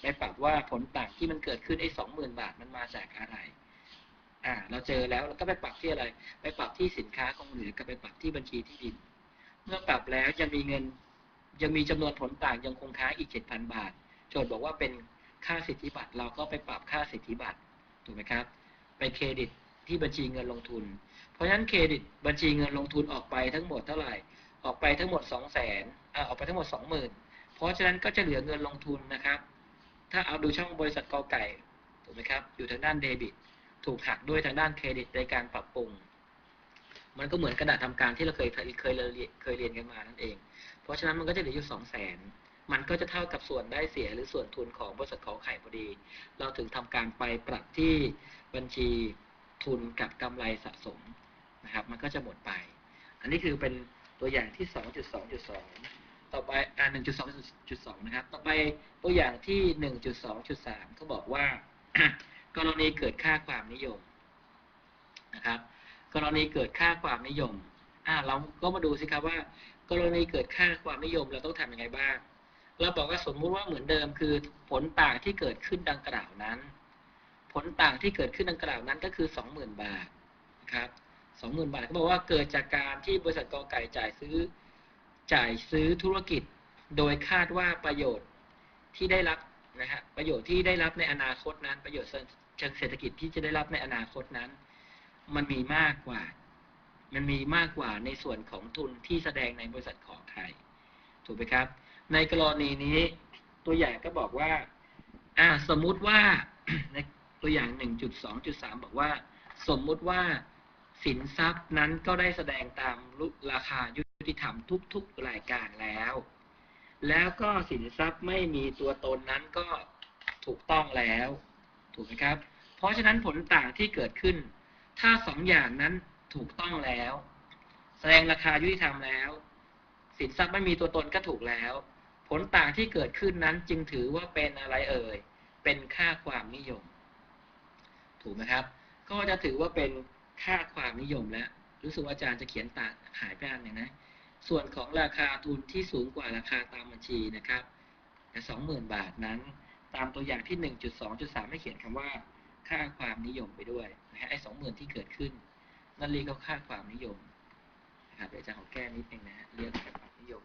ไปปรับว่าผลต่างที่มันเกิดขึ้นไอ้สองหมื่นบาทมันมาจากอะไร อ่า เราเจอแล้วเราก็ไปปรับที่อะไร ไปปรับที่สินค้าคงเหลือกับไปปรับที่บัญชีที่ดิน เมื่อปรับแล้วจะมีเงิน ยังมีจำนวนผลต่างยังคงค้างอีกเจ็ดพันบาท โจทย์บอกว่าเป็นค่าสิทธิบัตรเราก็ไปปรับค่าสิทธิบัตรถูกไหมครับ ไปเครดิตที่บัญชีเงินลงทุน เพราะฉะนั้นเครดิตบัญชีเงินลงทุนออกไปทั้งหมดเท่าไหร่ ออกไปทั้งหมดสองแสนอ่าออกไปทั้งหมดสองหมื่นเพราะฉะนั้นก็จะเหลือเงินลงทุนนะครับ ถ้าเอาดูช่องบริษัทกอไก่ถูกไหมครับอยู่ทางด้านเดบิตถูกหักด้วยทางด้านเครดิตในการปรับปรุง มันก็เหมือนกระดาษทำการที่เราเคยเคยเรียนเคยเรียนกันมานั่นเอง เพราะฉะนั้นมันก็จะเหลืออยู่สองแสนมันก็จะเท่ากับส่วนได้เสียหรือส่วนทุนของบริษัทขอไข่พอดี เราถึงทำการไปปรับที่บัญชีทุนกับกำไรสะสมนะครับ มันก็จะหมดไป อันนี้คือเป็นตัวอย่างที่ 2.2.2 ต่อไปอ่า1.2.2นะครับ ต่อไปตัวอย่างที่1.2.3เขาบอกว่ากรณีเกิดค่าความนิยมนะครับ กรณีเกิดค่าความนิยมอ่าเราก็มาดูสิครับว่า กรณีเกิดค่าความนิยมเราต้องทำยังไงบ้าง เราบอกว่าสมมุติว่าเหมือนเดิมคือผลต่างที่เกิดขึ้นดังกล่าวนั้น ผลต่างที่เกิดขึ้นดังกล่าวนั้นก็คือ 20,000 บาทนะครับ20,000 บาทก็บอกว่าเกิดจากการที่บริษัทกอไก่จ่ายซื้อ จ่ายซื้อธุรกิจ โดยคาดว่าประโยชน์ที่ได้รับนะฮะประโยชน์ที่ได้รับในอนาคตนั้น ประโยชน์เชิงเศรษฐกิจที่จะได้รับในอนาคตนั้น มันมีมากกว่า มันมีมากกว่าในส่วนของทุนที่แสดงในบริษัทขอไข่ถูกไหมครับ ในกรณีนี้ตัวอย่างก็บอกว่าอ่าสมมุติว่าในตัวอย่าง 1.2.3 บอกว่า สมมุติว่าสินทรัพย์นั้นก็ได้แสดงตามราคายุุติธรรมทุก ๆ รายการแล้ว แล้วก็สินทรัพย์ไม่มีตัวตนนั้นก็ถูกต้องแล้ว ถูกไหมครับ เพราะฉะนั้นผลต่างที่เกิดขึ้น ถ้าสองอย่างนั้นถูกต้องแล้ว แสดงราคายุติธรรมแล้ว สินทรัพย์ไม่มีตัวตนก็ถูกแล้ว ผลต่างที่เกิดขึ้นนั้นจึงถือว่าเป็นอะไรเอ่ย เป็นค่าความนิยม ถูกไหมครับ ก็จะถือว่าเป็นค่าความนิยมแล้ว รู้สึกว่าอาจารย์จะเขียนตัดหายไปอันหนึ่งนะ ส่วนของราคาทุนที่สูงกว่าราคาตามบัญชีนะครับแต่สองหมื่นบาทนั้น ตามตัวอย่างที่หนึ่งจุดสองจุดสามไม่เขียนคำว่า ค่าความนิยมไปด้วยนะฮะไอ้สองหมื่นที่เกิดขึ้น นั่นเรียกว่าค่าความนิยมนะครับเดี๋ยวจารย์ขอแก้นิดนึงนะฮะเรียกค่าความนิยม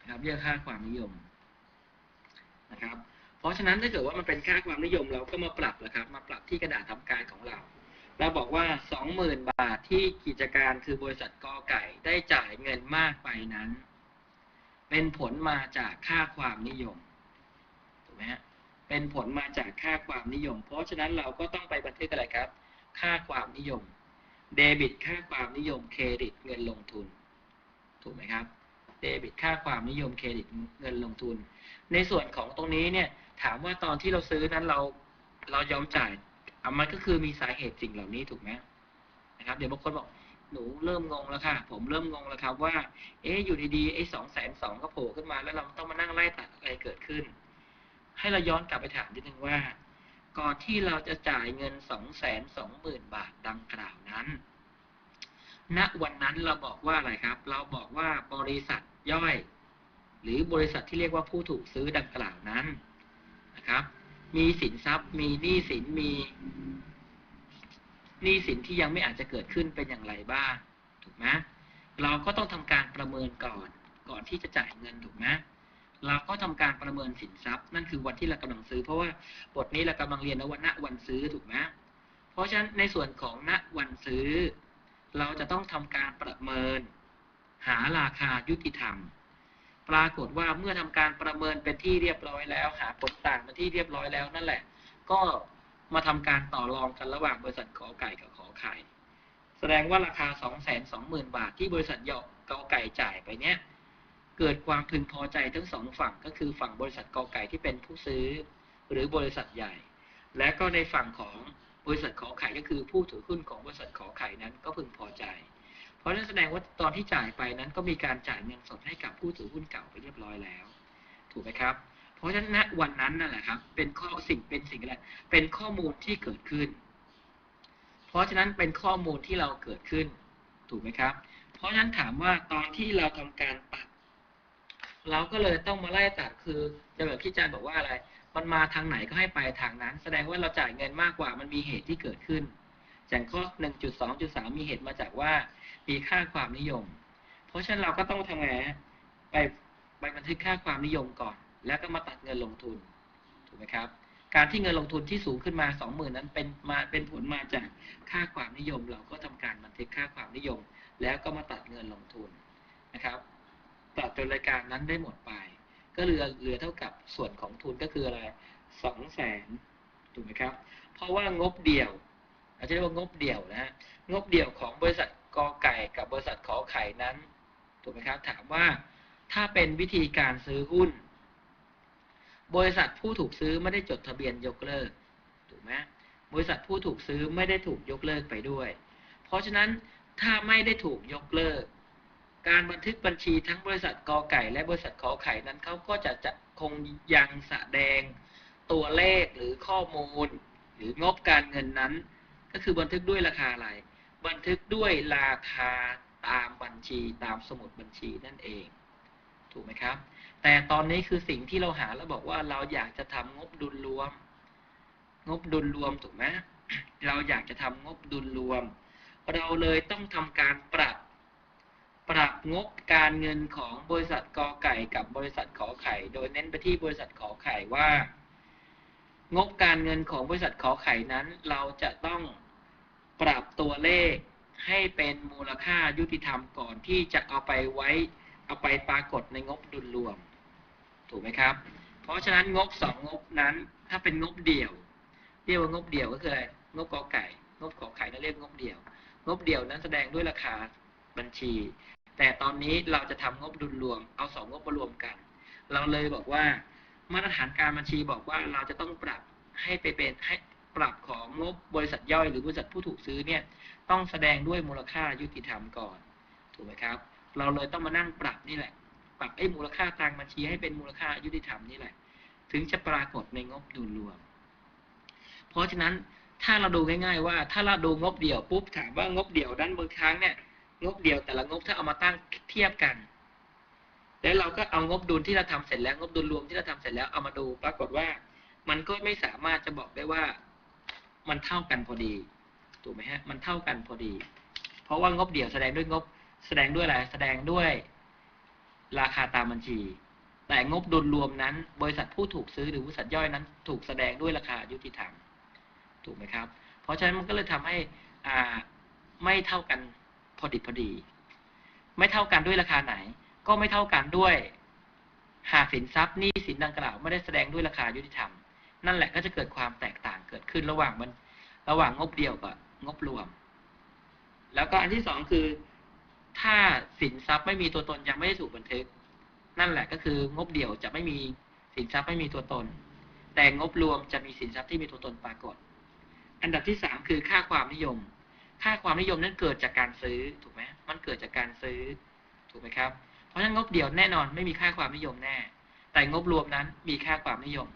นะครับเรียกค่าความนิยม นะครับ เพราะฉะนั้นถ้าเกิดว่ามันเป็นค่าความนิยมเราก็มาปรับนะครับ มาปรับที่กระดาษทำการของเรา เราบอกว่าสองหมื่นบาทที่กิจการคือบริษัทกอไก่ได้จ่ายเงินมากไปนั้น เป็นผลมาจากค่าความนิยมถูกไหมฮะเป็นผลมาจากค่าความนิยม เพราะฉะนั้นเราก็ต้องไปบันทึกอะไรครับ ค่าความนิยม เดบิต ค่าความนิยม เครดิต เงินลงทุน ถูกไหมครับ เดบิต ค่าความนิยม เครดิต เงินลงทุน ในส่วนของตรงนี้เนี่ยถามว่าตอนที่เราซื้อนั้นเราเรายอมจ่ายอะมันก็คือมีสาเหตุสิ่งเหล่านี้ถูกไหมนะครับ เดี๋ยวบางคนบอกหนูเริ่มงงแล้วค่ะ ผมเริ่มงงแล้วครับว่า เอ๊ะอยู่ดีๆไอ้สองแสนสองก็โผล่ขึ้นมา แล้วเราต้องมานั่งไล่ตัดอะไรเกิดขึ้น ให้เราย้อนกลับไปถามนิดนึงว่า ก่อนที่เราจะจ่ายเงินสองแสนสองหมื่นบาทดังกล่าวนั้น ณวันนั้นเราบอกว่าอะไรครับ เราบอกว่าบริษัทย่อย รือบริษัทที่เรียกว่าผู้ถูกซื้อดังกล่าวนั้นนะครับ มีสินทรัพย์ มีหนี้สินมีหนี้สินที่ยังไม่อาจจะเกิดขึ้นเป็นอย่างไรบ้างถูกไหมเราก็ต้องทำการประเมินก่อนก่อนที่จะจ่ายเงินถูกไหมเราก็ทำการประเมินสินทรัพย์ นั่นคือวันที่เรากำลังซื้อ เพราะว่าบทนี้เรากำลังเรียนนวันณวันซื้อถูกไหมเพราะฉะนั้นในส่วนของณวันซื้อ เราจะต้องทำการประเมิน หาราคายุติธรรม ปรากฏว่าเมื่อทำการประเมินเป็นที่เรียบร้อยแล้ว หาผลต่างเป็นที่เรียบร้อยแล้วนั่นแหละ ก็มาทำการต่อรองกันระหว่างบริษัทขอไก่กับขอไข่ แสดงว่าราคา 2 2 0 0 0 0 บาทที่บริษัทยอกอไก่จ่ายไปเนี้ยเกิดความพึงพอใจทั้งสองฝั่งก็คือฝั่งบริษัทกอไก่ที่เป็นผู้ซื้อ หรือบริษัทใหญ่ และก็ในฝั่งของบริษัทขอไข่ก็คือผู้ถือหุ้นของบริษัทขอไข่นั้นก็พึงพอใจ ราะนั่นแสดงว่าตอนที่จ่ายไปนั้นก็มีการจ่ายเงินสดให้กับผู้ถือหุ้นเก่าไปเรียบร้อยแล้ว ถูกไหมครับ เพราะฉะนั้นวันนั้นนั่นแหละครับ เป็นข้อสิ่งเป็นสิ่งอะไรเป็นข้อมูลที่เกิดขึ้น เพราะฉะนั้นเป็นข้อมูลที่เราเกิดขึ้น ถูกไหมครับ เพราะฉะนั้นถามว่าตอนที่เราทำการตัด เราก็เลยต้องมาไล่ตัดคือจะแบบที่อาจารย์บอกว่าอะไร มันมาทางไหนก็ให้ไปทางนั้น แสดงว่าเราจ่ายเงินมากกว่ามันมีเหตุที่เกิดขึ้นอย่างข้อ 1.2.3 มีเหตุมาจากว่า มีค่าความนิยม เพราะฉะนั้นเราก็ต้องทำไงไปไปบันทึกค่าความนิยมก่อน แล้วก็มาตัดเงินลงทุนถูกไหมครับ การที่เงินลงทุนที่สูงขึ้นมา 20,000 นั้นเป็นมาเป็นผลมาจากค่าความนิยม เราก็ทำการบันทึกค่าความนิยม แล้วก็มาตัดเงินลงทุนนะครับตัดจนรายการนั้นได้หมดไป ก็เหลือเหลือเท่ากับส่วนของทุนก็คืออะไรสองแสนถูกไหมครับ เพราะว่างบเดี่ยว อาจจะเรียกว่างบเดี่ยวนะฮะงบเดี่ยวของบริษัท กอไก่กับบริษัทขอไข่นั้นถูกไหมครับถามว่าถ้าเป็นวิธีการซื้อหุ้น บริษัทผู้ถูกซื้อไม่ได้จดทะเบียนยกเลิกถูกไหมบริษัทผู้ถูกซื้อไม่ได้ถูกยกเลิกไปด้วย เพราะฉะนั้นถ้าไม่ได้ถูกยกเลิก การบันทึกบัญชีทั้งบริษัทกอไก่ และบริษัทขอไข่นั้นเขาก็จะจะคงยังแสดงตัวเลขหรือข้อมูล หรืองบการเงินนั้น ก็คือบันทึกด้วยราคาอะไร บันทึกด้วยราคาตามบัญชีตามสมุดบัญชีนั่นเอง ถูกไหมครับ แต่ตอนนี้คือสิ่งที่เราหาแล้วบอกว่าเราอยากจะทำงบดุลรวม งบดุลรวมถูกไหมเราอยากจะทำงบดุลรวม เราเลยต้องทำการปรับ ปรับงบการเงินของบริษัทกอไก่กับบริษัทขอไข่ โดยเน้นไปที่บริษัทขอไข่ว่า งบการเงินของบริษัทขอไข่นั้น เราจะต้อง ปรับตัวเลขให้เป็นมูลค่ายุติธรรมก่อนที่จะเอาไปไว้ เอาไปปรากฏในงบดุลรวม ถูกไหมครับ เพราะฉะนั้นงบสองงบนั้น ถ้าเป็นงบเดี่ยว เรียกว่างบเดี่ยวก็คืออะไรงบกอไก่ งบขอไข่นั่นเรียกงบเดี่ยว งบเดี่ยวนั้นแสดงด้วยราคาบัญชี แต่ตอนนี้เราจะทำงบดุลรวม เอาสองงบมารวมกัน เราเลยบอกว่า มาตรฐานการบัญชีบอกว่าเราจะต้องปรับให้ไปเป็นให้ ปรับของงบบริษัทย่อยหรือบริษัทผู้ถูกซื้อเนี่ยต้องแสดงด้วยมูลค่ายุติธรรมก่อนถูกไหมครับ เราเลยต้องมานั่งปรับนี่แหละ ปรับไอ้มูลค่าทางบัญชีให้เป็นมูลค่ายุติธรรมนี่แหละ ถึงจะปรากฏในงบดุลรวม เพราะฉะนั้นถ้าเราดูง่ายๆว่าถ้าเราดูงบเดี่ยวปุ๊บถามว่างบเดี่ยวด้านบางครั้งเนี่ยงบเดี่ยวแต่ละงบถ้าเอามาตั้งเทียบกัน แล้วเราก็เอางบดุลที่เราทำเสร็จแล้วงบดุลรวมที่เราทำเสร็จแล้วเอามาดูปรากฏว่า มันก็ไม่สามารถจะบอกได้ว่า มันเท่ากันพอดีถูกไหมฮะมันเท่ากันพอดี เพราะว่างบเดี่ยวแสดงด้วยงบแสดงด้วยอะไรแสดงด้วยราคาตามบัญชี แต่งบดุลรวมนั้น บริษัทผู้ถูกซื้อหรือบริษัทย่อยนั้น ถูกแสดงด้วยราคายุติธรรมถูกไหมครับ เพราะฉะนั้นมันก็เลยทำให้อ่าไม่เท่ากันพอดิบพอดี ไม่เท่ากันด้วยราคาไหน ก็ไม่เท่ากันด้วยหากสินทรัพย์หนี้สินดังกล่าว ไม่ได้แสดงด้วยราคายุติธรรม นั่นแหละก็จะเกิดความแตกต่างเกิดขึ้นระหว่างมันระหว่างงบเดียวกับงบรวม แล้วก็อันที่สองคือ ถ้าสินทรัพย์ไม่มีตัวตนยังไม่ได้ถูกบันทึก นั่นแหละก็คืองบเดียวจะไม่มีสินทรัพย์ไม่มีตัวตน แต่งบรวมจะมีสินทรัพย์ที่มีตัวตนปรากฏ อันดับที่สามคือค่าความนิยม ค่าความนิยมนั้นเกิดจากการซื้อถูกไหมมันเกิดจากการซื้อถูกไหมครับ เพราะฉะนั้นงบเดียวแน่นอนไม่มีค่าความนิยมแน่ แต่งบรวมนั้นมีค่าความนิยม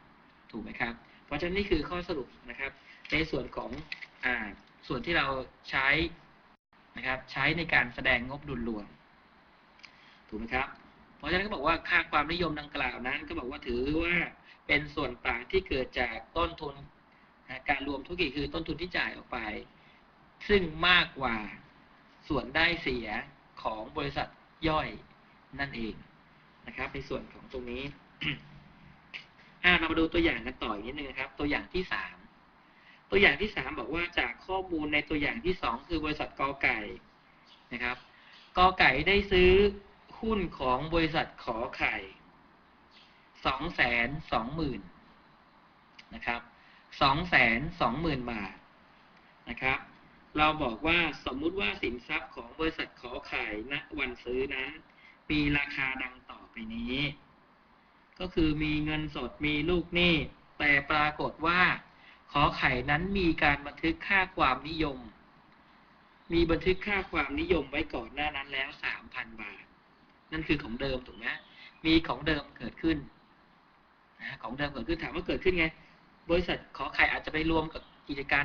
ถูกไหมครับ เพราะฉะนั้นนี่คือข้อสรุปนะครับ ในส่วนของอ่าส่วนที่เราใช้นะครับใช้ในการแสดงงบดุลรวมถูกไหมครับ เพราะฉะนั้นก็บอกว่าค่าความนิยมดังกล่าวนั้น ก็บอกว่าถือว่าเป็นส่วนต่างที่เกิดจากต้นทุนการรวมธุรกิจคือต้นทุนที่จ่ายออกไป ซึ่งมากกว่าส่วนได้เสียของบริษัทย่อยนั่นเองนะครับ ในส่วนของตรงนี้ อ่าเรามาดูตัวอย่างกันต่ออีกนิดนึงนะครับ ตัวอย่างที่สามตัวอย่างที่สามบอกว่าจากข้อมูลในตัวอย่างที่สองคือบริษัทกอไก่นะครับกอไก่ได้ซื้อหุ้นของบริษัทขอไข่สองแสนสองหมื่นนะครับสองแสนสองหมื่นบาทนะครับ เราบอกว่าสมมุติว่าสินทรัพย์ของบริษัทขอไข่ณวันซื้อนั้น มีราคาดังต่อไปนี้ ก็คือมีเงินสดมีลูกหนี้ แต่ปรากฏว่า ขอไข่นั้นมีการบันทึกค่าความนิยม มีบันทึกค่าความนิยมไว้ก่อนหน้านั้นแล้วสามพันบาท นั่นคือของเดิมถูกไหมมีของเดิมเกิดขึ้นนะของเดิมเกิดขึ้นถามว่าเกิดขึ้นไง บริษัทขอไข่อาจจะไปรวมกับกิจการ